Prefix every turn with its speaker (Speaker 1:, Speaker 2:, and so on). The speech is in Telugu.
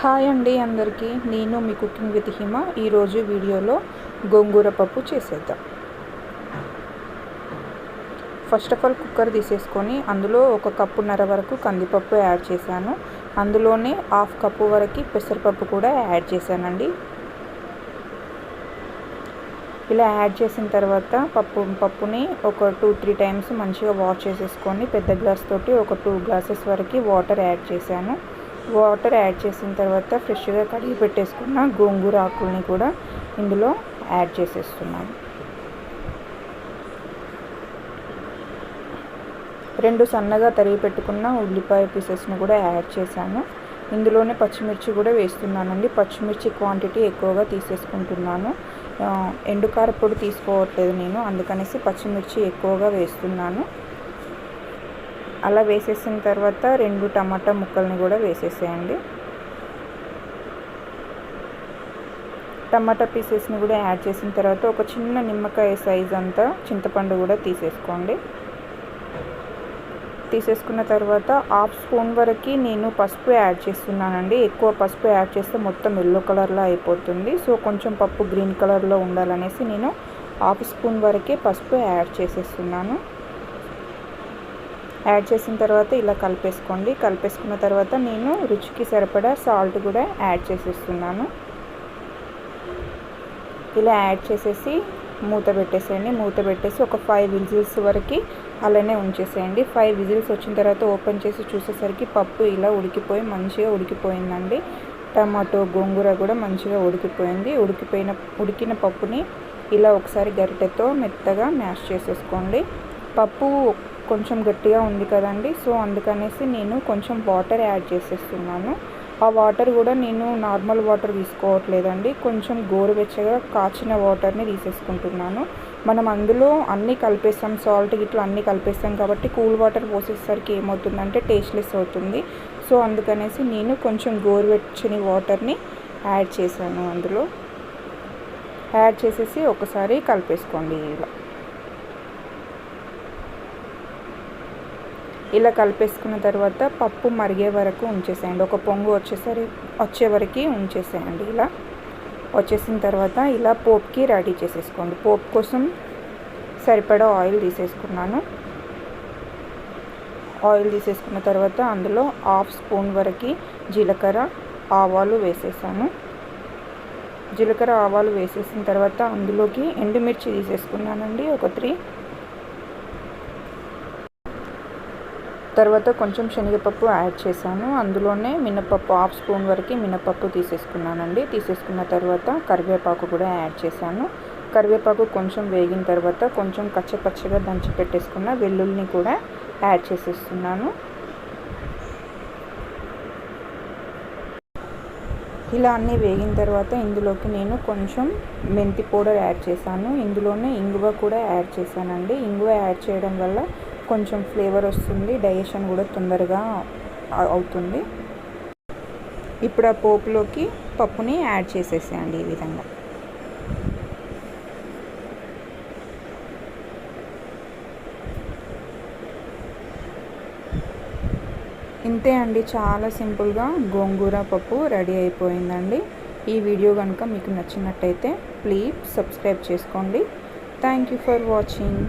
Speaker 1: హాయ్ అండి అందరికీ. నేను మీ కుకింగ్ విత్ హిమ. ఈరోజు వీడియోలో గోంగూర పప్పు చేసేద్దాం. ఫస్ట్ ఆఫ్ ఆల్ కుక్కర్ తీసేసుకొని అందులో ఒక కప్పున్నర వరకు కందిపప్పు యాడ్ చేశాను. అందులోనే హాఫ్ కప్పు వరకు పెసరపప్పు కూడా యాడ్ చేశానండి. ఇలా యాడ్ చేసిన తర్వాత పప్పు పప్పుని ఒక టూ త్రీ టైమ్స్ మంచిగా వాష్ చేసేసుకొని పెద్ద గ్లాస్ తోటి ఒక టూ గ్లాసెస్ వరకు వాటర్ యాడ్ చేశాను. వాటర్ యాడ్ చేసిన తర్వాత ఫ్రెష్గా కడిగి పెట్టేసుకున్న గోంగూర ఆకుల్ని కూడా ఇందులో యాడ్ చేసేస్తున్నాను. రెండు సన్నగా తరిగి పెట్టుకున్న ఉల్లిపాయ పీసెస్ని కూడా యాడ్ చేశాను. ఇందులోనే పచ్చిమిర్చి కూడా వేస్తున్నానండి. పచ్చిమిర్చి క్వాంటిటీ ఎక్కువగా తీసేసుకుంటున్నాను. ఎండుకారపొడి తీసుకోవట్లేదు నేను. అందుకనేసి పచ్చిమిర్చి ఎక్కువగా వేస్తున్నాను. అలా వేసేసిన తర్వాత రెండు టమాటా ముక్కల్ని కూడా వేసేసేయండి. టమాటా పీసెస్ని కూడా యాడ్ చేసిన తర్వాత ఒక చిన్న నిమ్మకాయ సైజ్ అంతా చింతపండు కూడా తీసేసుకోండి. తీసేసుకున్న తర్వాత హాఫ్ స్పూన్ వరకు నేను పసుపు యాడ్ చేస్తున్నానండి. ఎక్కువ పసుపు యాడ్ చేస్తే మొత్తం ఎల్లో కలర్లో అయిపోతుంది. సో కొంచెం పప్పు గ్రీన్ కలర్లో ఉండాలనేసి నేను హాఫ్ స్పూన్ వరకే పసుపు యాడ్ చేసేస్తున్నాను. యాడ్ చేసిన తర్వాత ఇలా కలిపేసుకోండి. కలిపేసుకున్న తర్వాత నేను రుచికి సరిపడా సాల్ట్ కూడా యాడ్ చేసేస్తున్నాను. ఇలా యాడ్ చేసేసి మూత పెట్టేసేయండి. మూత పెట్టేసి ఒక ఫైవ్ విజిల్స్ వరకు అలానే ఉంచేసేయండి. ఫైవ్ విజిల్స్ వచ్చిన తర్వాత ఓపెన్ చేసి చూసేసరికి పప్పు ఇలా ఉడికిపోయి మంచిగా ఉడికిపోయిందండి. టమాటో గోంగూర కూడా మంచిగా ఉడికిపోయింది. ఉడికిపోయిన ఉడికిన పప్పుని ఇలా ఒకసారి గరిటెతో మెత్తగా మ్యాష్ చేసేసుకోండి. పప్పు కొంచెం గట్టిగా ఉంది కదండి. సో అందుకనేసి నేను కొంచెం వాటర్ యాడ్ చేసేస్తున్నాను. ఆ వాటర్ కూడా నేను నార్మల్ వాటర్ తీసుకోవట్లేదండి. కొంచెం గోరువెచ్చగా కాచిన వాటర్ని తీసేసుకుంటున్నాను. మనం అందులో అన్నీ కలిపేస్తాం. సాల్ట్ గిట్లా అన్నీ కలిపేస్తాం కాబట్టి కూల్ వాటర్ పోసేసరికి ఏమవుతుందంటే టేస్ట్లెస్ అవుతుంది. సో అందుకనేసి నేను కొంచెం గోరువెచ్చని వాటర్ని యాడ్ చేశాను అందులో. యాడ్ చేసేసి ఒకసారి కలిపేసుకోండి ఇలా. ఇలా కలిపేసుకున్న తర్వాత పప్పు మరిగే వరకు ఉంచేసేయండి. ఒక పొంగు వచ్చేసరి వచ్చే వరకు ఉంచేసేయండి ఇలా. వచ్చేసిన తర్వాత ఇలా పోప్కి రెడీ చేసేసుకోండి. పోప్ కోసం సరిపడా ఆయిల్ తీసేసుకున్నాను. ఆయిల్ తీసేసుకున్న తర్వాత అందులో హాఫ్ స్పూన్ వరకు జీలకర్ర ఆవాలు వేసేసాను. జీలకర్ర ఆవాలు వేసేసిన తర్వాత అందులోకి ఎండుమిర్చి తీసేసుకున్నానండి. ఒక త్రీ తర్వాత కొంచెం శనగపప్పు యాడ్ చేశాను. అందులోనే మినపప్పు హాఫ్ స్పూన్ వరకు మినపప్పు తీసేసుకున్నానండి. తీసేసుకున్న తర్వాత కరివేపాకు కూడా యాడ్ చేశాను. కరివేపాకు కొంచెం వేగిన తర్వాత కొంచెం కచ్చపచ్చగా దంచి పెట్టేసుకున్న వెల్లుల్ని కూడా యాడ్ చేసేస్తున్నాను. ఇలా అన్నీ వేగిన తర్వాత ఇందులోకి నేను కొంచెం మెంతి పౌడర్ యాడ్ చేశాను. ఇందులోనే ఇంగువ కూడా యాడ్ చేశానండి. ఇంగువ యాడ్ చేయడం వల్ల కొంచెం ఫ్లేవర్ వస్తుంది డైజెషన్ కూడా తొందరగా అవుతుంది. ఇప్పుడు ఆ పోపులోకి పప్పుని యాడ్ చేసేసేయండి ఈ విధంగా. ఇంతే అండి చాలా సింపుల్గా గోంగూర పప్పు రెడీ అయిపోయిందండి. ఈ వీడియో కనుక మీకు నచ్చినట్టయితే ప్లీజ్ సబ్స్క్రైబ్ చేసుకోండి. Thank you for watching.